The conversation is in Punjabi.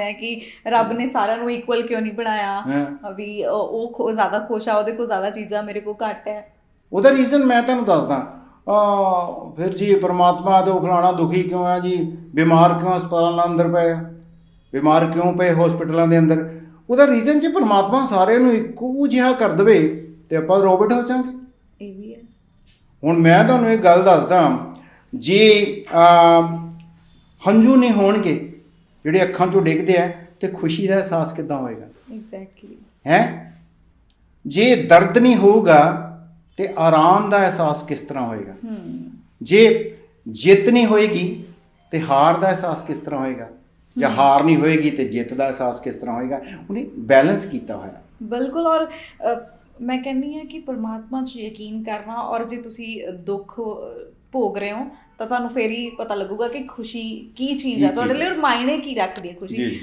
ਹੈ ਕਿ ਰੱਬ ਨੇ ਸਾਰਿਆਂ ਨੂੰ ਇਕੁਅਲ ਕਿਉਂ ਨਹੀਂ ਬਣਾਇਆ। ਵੀ ਉਹ- ਖੁ- ਜ਼ਿਆਦਾ ਖੁਸ਼ ਆ ਉਹਦੇ ਕੋਲ ਜ਼ਿਆਦਾ ਚੀਜ਼ਾਂ ਮੇਰੇ ਕੋਲ ਘੱਟ ਹੈ। ਉਹਦਾ ਰੀਜ਼ਨ ਮੈਂ ਤੁਹਾਨੂੰ ਦੱਸਦਾ। ਆ ਫਿਰ ਜੀ ਪ੍ਰਮਾਤਮਾ ਤੋਂ ਫਲਾਣਾ ਦੁਖੀ ਕਿਉਂ ਹੈ ਜੀ? ਬਿਮਾਰ ਕਿਉਂ ਹਸਪਤਾਲਾਂ ਅੰਦਰ ਪਏ ਆ? ਬਿਮਾਰ ਕਿਉਂ ਪਏ ਹਸਪੀਟਲਾਂ ਦੇ ਅੰਦਰ? ਉਹਦਾ ਰੀਜ਼ਨ ਜੇ ਪ੍ਰਮਾਤਮਾ ਸਾਰਿਆਂ ਨੂੰ ਇੱਕੋ ਜਿਹਾ ਕਰ ਦਵੇ ਤੇ ਆਪਾਂ ਰੋਬੋਟ ਹੋ ਜਾਾਂਗੇ ਇਹ ਵੀ ਹੈ। ਹੁਣ ਮੈਂ ਤੁਹਾਨੂੰ ਇੱਕ ਗੱਲ ਦੱਸਦਾ। ਜੇ ਆ, ਹੰਝੂ ਨਹੀਂ ਹੋਣਗੇ ਜਿਹੜੇ ਅੱਖਾਂ ਚੋਂ ਡਿੱਗਦੇ ਆ ਤੇ ਖੁਸ਼ੀ ਦਾ ਅਹਿਸਾਸ ਕਿੱਦਾਂ ਹੋਏਗਾ? ਐਗਜ਼ੈਕਟਲੀ ਹੈ? ਜੇ ਦਰਦ ਨਹੀਂ ਹੋਊਗਾ ਤੇ ਆਰਾਮ ਦਾ ਅਹਿਸਾਸ ਕਿਸ ਤਰ੍ਹਾਂ ਹੋਏਗਾ? ਜੇ ਜਿੱਤ ਨਹੀਂ ਹੋਏਗੀ ਤੇ ਹਾਰ ਦਾ ਅਹਿਸਾਸ ਕਿਸ ਤਰ੍ਹਾਂ ਹੋਏਗਾ? ਜਾਂ ਹਾਰ ਨਹੀਂ ਹੋਏਗੀ ਤੇ ਜਿੱਤ ਦਾ ਅਹਿਸਾਸ ਕਿਸ ਤਰ੍ਹਾਂ ਹੋਏਗਾ? ਉਹਨੇ ਬੈਲੈਂਸ ਕੀਤਾ ਹੋਇਆ। ਬਿਲਕੁਲ ਔਰ ਮੈਂ ਕਹਿੰਨੀ ਆ ਕਿ ਪਰਮਾਤਮਾ 'ਚ ਯਕੀਨ ਕਰਨਾ ਔਰ ਜੇ ਤੁਸੀਂ ਦੁੱਖ ਭੋਗ ਰਹੇ ਹੋ ਤਾਂ ਤੁਹਾਨੂੰ ਫੇਰ ਹੀ ਪਤਾ ਲੱਗੂਗਾ ਕਿ ਖੁਸ਼ੀ ਕੀ ਚੀਜ਼ ਹੈ ਤੁਹਾਡੇ ਲਈ ਔਰ ਮਾਇਨੇ ਕੀ ਰੱਖਦੀ ਹੈ ਖੁਸ਼ੀ।